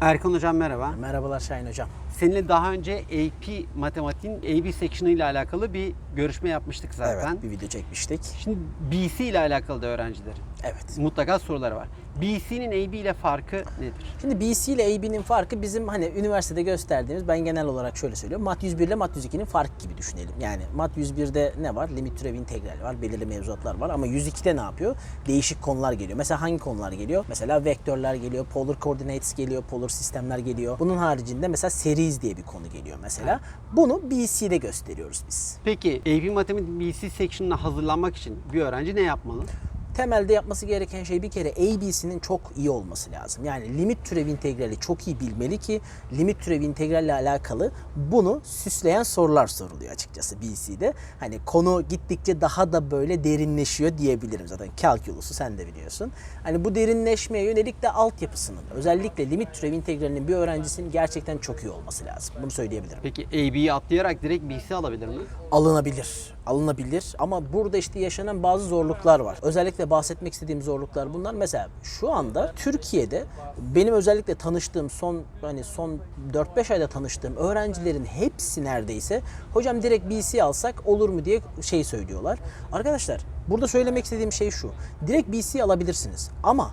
Erkan Hocam merhaba. Merhabalar Şahin Hocam. Seninle daha önce AP matematiğin AB section'ı ile alakalı bir görüşme yapmıştık zaten. Evet bir video çekmiştik. Şimdi BC ile alakalı da öğrencilerin Evet. mutlaka soruları var. BC'nin AB ile farkı nedir? Şimdi BC ile AB'nin farkı bizim hani üniversitede gösterdiğimiz ben genel olarak şöyle söylüyorum. Mat 101 ile Mat 102'nin farkı gibi düşünelim. Yani Mat 101'de ne var? Limit türev integral var, belirli mevzuatlar var ama 102'de ne yapıyor? Değişik konular geliyor. Mesela hangi konular geliyor? Mesela vektörler geliyor, polar coordinates geliyor, polar sistemler geliyor. Bunun haricinde mesela series diye bir konu geliyor mesela. Bunu BC'de gösteriyoruz biz. Peki AP matematik BC section'ına hazırlanmak için bir öğrenci ne yapmalı? Temelde yapması gereken şey bir kere ABC'nin çok iyi olması lazım. Yani limit türev integrali çok iyi bilmeli ki limit türev integralle alakalı bunu süsleyen sorular soruluyor açıkçası BC'de. Hani konu gittikçe daha da böyle derinleşiyor diyebilirim zaten. Calculus'u sen de biliyorsun. Hani bu derinleşmeye yönelik de altyapısının özellikle limit türev integralinin bir öğrencisinin gerçekten çok iyi olması lazım. Bunu söyleyebilirim. Peki AB'yi atlayarak direkt BC alabilir mi? alınabilir. Alınabilir ama burada işte yaşanan bazı zorluklar var. Özellikle bahsetmek istediğim zorluklar bunlar. Mesela şu anda Türkiye'de benim özellikle tanıştığım son hani son 4-5 ayda tanıştığım öğrencilerin hepsi neredeyse hocam direkt BC alsak olur mu diye şey söylüyorlar. Arkadaşlar burada söylemek istediğim şey şu. Direkt BC alabilirsiniz ama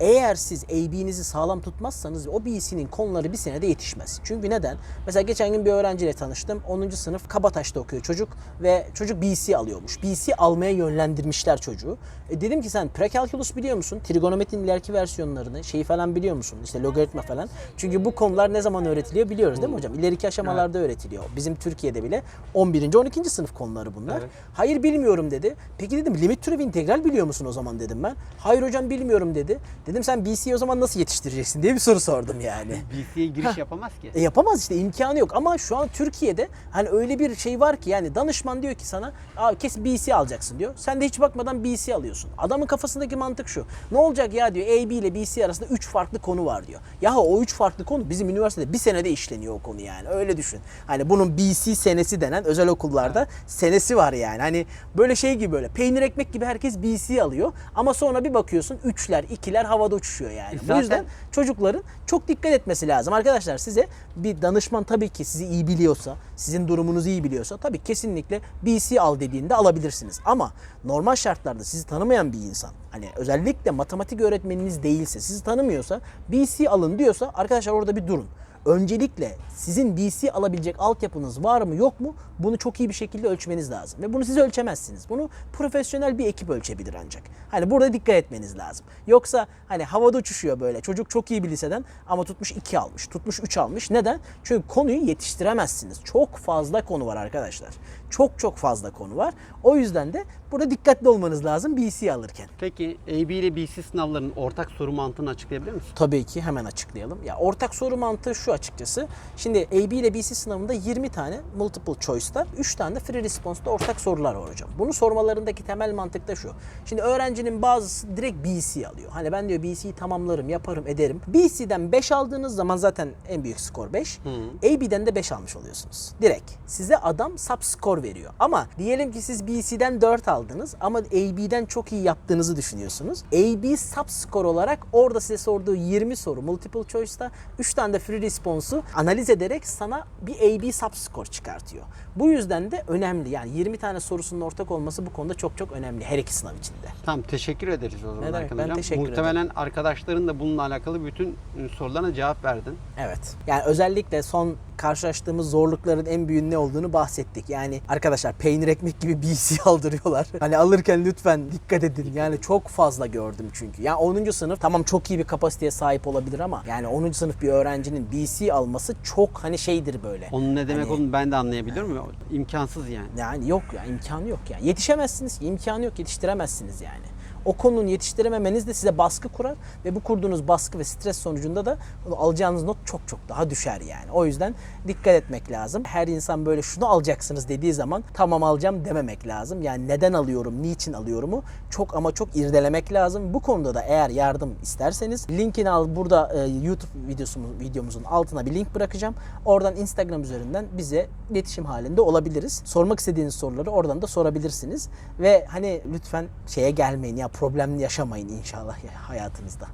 eğer siz AB'nizi sağlam tutmazsanız o BC'nin konuları bir senede yetişmez. Çünkü neden? Mesela geçen gün bir öğrenciyle tanıştım. 10. sınıf Kabataş'ta okuyor çocuk ve çocuk BC alıyormuş. BC almaya yönlendirmişler çocuğu. E dedim ki sen prekalkulus biliyor musun? Trigonometrinin ileriki versiyonlarını, şeyi falan biliyor musun? İşte logaritma falan. Çünkü bu konular ne zaman öğretiliyor biliyoruz değil mi hocam? İleriki aşamalarda öğretiliyor. Bizim Türkiye'de bile 11. 12. sınıf konuları bunlar. Evet. Hayır bilmiyorum dedi. Peki dedim limit türevi integral biliyor musun o zaman dedim ben. Hayır hocam bilmiyorum dedi. Dedim sen BC'yi o zaman nasıl yetiştireceksin diye bir soru sordum yani. BC'ye giriş yapamaz ki. E yapamaz işte imkanı yok ama şu an Türkiye'de hani öyle bir şey var ki yani danışman diyor ki sana Aa, kesin BC alacaksın diyor. Sen de hiç bakmadan BC alıyorsun. Adamın kafasındaki mantık şu. Ne olacak ya diyor AB ile BC arasında 3 farklı konu var diyor. Ya o 3 farklı konu bizim üniversitede bir senede işleniyor o konu yani öyle düşün. Hani bunun BC senesi denen özel okullarda senesi var yani. Hani böyle şey gibi böyle peynir ekmek gibi herkes BC alıyor ama sonra bir bakıyorsun 3'ler 2'ler havada uçuşuyor yani. Zaten- Bu yüzden çocukların çok dikkat etmesi lazım. Arkadaşlar size bir danışman tabii ki sizi iyi biliyorsa, sizin durumunuzu iyi biliyorsa tabii kesinlikle BC al dediğinde alabilirsiniz. Ama normal şartlarda sizi tanımayan bir insan, hani özellikle matematik öğretmeniniz değilse, sizi tanımıyorsa BC alın diyorsa arkadaşlar orada bir durun. Öncelikle sizin BC alabilecek altyapınız var mı yok mu bunu çok iyi bir şekilde ölçmeniz lazım. Ve bunu siz ölçemezsiniz. Bunu profesyonel bir ekip ölçebilir ancak. Hani burada dikkat etmeniz lazım. Yoksa hani havada uçuşuyor böyle çocuk çok iyi bir liseden ama tutmuş 2 almış, tutmuş 3 almış. Neden? Çünkü konuyu yetiştiremezsiniz. Çok fazla konu var arkadaşlar. Çok çok fazla konu var. O yüzden de burada dikkatli olmanız lazım BC alırken. Peki AB ile BC sınavlarının ortak soru mantığını açıklayabilir misin? Tabii ki hemen açıklayalım. Ya ortak soru mantığı şu açıkçası. Şimdi AB ile BC sınavında 20 tane multiple choice'da 3 tane de free response'da ortak sorular var hocam. Bunu sormalarındaki temel mantık da şu. Şimdi öğrencinin bazısı direkt BC alıyor. Hani ben diyor BC'yi tamamlarım, yaparım, ederim. BC'den 5 aldığınız zaman zaten en büyük skor 5. AB'den de 5 almış oluyorsunuz. Direkt. Size adam sub skor veriyor. Ama diyelim ki siz BC'den 4 aldınız ama AB'den çok iyi yaptığınızı düşünüyorsunuz. AB sub skor olarak orada size sorduğu 20 soru multiple choice'ta 3 tane de free response'u analiz ederek sana bir AB sub skor çıkartıyor. Bu yüzden de önemli. Yani 20 tane sorusunun ortak olması bu konuda çok çok önemli her iki sınav içinde. Tamam teşekkür ederiz o zaman Ne demek, Erkan ben Hocam. teşekkür Muhtemelen arkadaşların da bununla alakalı bütün e, sorularına cevap verdin. Evet. Yani özellikle son karşılaştığımız zorlukların en büyüğü ne olduğunu bahsettik. Yani arkadaşlar peynir ekmek gibi BC aldırıyorlar. Hani alırken lütfen dikkat edin. Yani çok fazla gördüm çünkü. Yani 10. sınıf tamam çok iyi bir kapasiteye sahip olabilir ama yani 10. sınıf bir öğrencinin BC alması çok hani şeydir böyle. Onun ne demek Hani- olduğunu ben de anlayabiliyorum. İmkansız yani. Yani yok ya imkanı yok yani. Yetişemezsiniz ki imkanı yok yetiştiremezsiniz yani. O konunun yetiştirememeniz de size baskı kurar ve bu kurduğunuz baskı ve stres sonucunda da alacağınız not çok çok daha düşer yani. O yüzden dikkat etmek lazım. Her insan böyle şunu alacaksınız dediği zaman tamam alacağım dememek lazım. Yani neden alıyorum, niçin alıyorumu çok ama çok irdelemek lazım. Bu konuda da eğer yardım isterseniz linkini al burada e, YouTube videosumuz, videomuzun altına bir link bırakacağım. Oradan Instagram üzerinden bize iletişim halinde olabiliriz. Sormak istediğiniz soruları oradan da sorabilirsiniz. Ve hani lütfen şeye gelmeyin ya problem yaşamayın inşallah hayatınızda.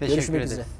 Teşekkür Görüşmek ederiz. üzere.